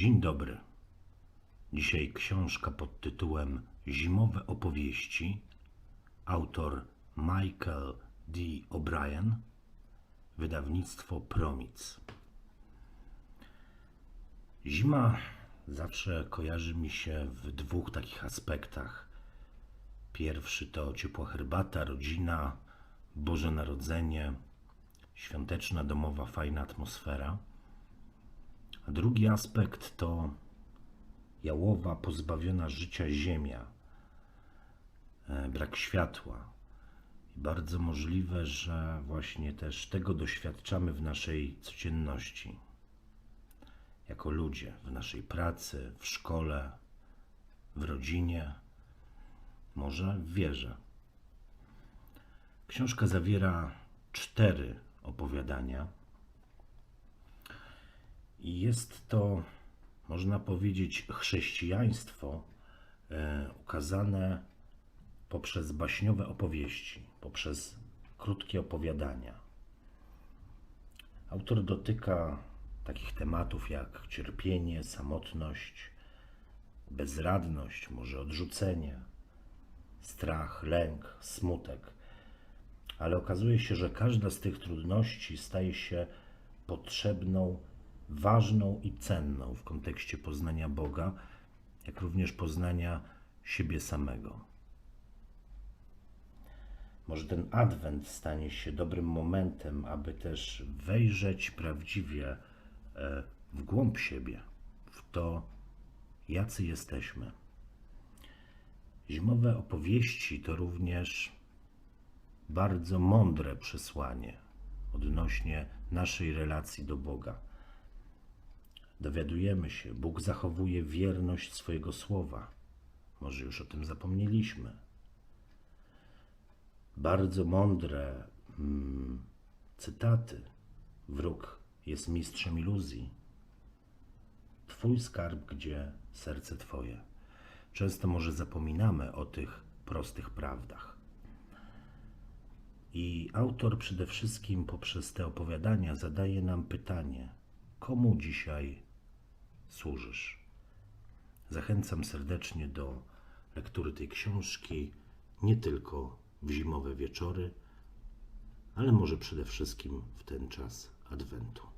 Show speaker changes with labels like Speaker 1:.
Speaker 1: Dzień dobry. Dzisiaj książka pod tytułem Zimowe opowieści. Autor Michael D. O'Brien. Wydawnictwo Promic. Zima zawsze kojarzy mi się w dwóch takich aspektach. Pierwszy to ciepła herbata, rodzina, Boże Narodzenie, świąteczna, domowa, fajna atmosfera. Drugi aspekt to jałowa, pozbawiona życia ziemia, e, brak światła. I bardzo możliwe, że właśnie też tego doświadczamy w naszej codzienności. Jako ludzie, w naszej pracy, w szkole, w rodzinie, może w wierze. Książka zawiera cztery opowiadania. Jest to, można powiedzieć, chrześcijaństwo e, ukazane poprzez baśniowe opowieści, poprzez krótkie opowiadania. Autor dotyka takich tematów jak cierpienie, samotność, bezradność, może odrzucenie, strach, lęk, smutek. Ale okazuje się, że każda z tych trudności staje się potrzebną, ważną i cenną w kontekście poznania Boga, jak również poznania siebie samego. Może ten adwent stanie się dobrym momentem, aby też wejrzeć prawdziwie e, w głąb siebie, w to, jacy jesteśmy. Zimowe opowieści to również bardzo mądre przesłanie odnośnie naszej relacji do Boga. Dowiadujemy się, Bóg zachowuje wierność swojego słowa. Może już o tym zapomnieliśmy. Bardzo mądre mm, cytaty. Wróg jest mistrzem iluzji. Twój skarb, gdzie serce Twoje. Często może zapominamy o tych prostych prawdach. I autor przede wszystkim poprzez te opowiadania zadaje nam pytanie: komu dzisiaj służysz? Zachęcam serdecznie do lektury tej książki nie tylko w zimowe wieczory, ale może przede wszystkim w ten czas Adwentu.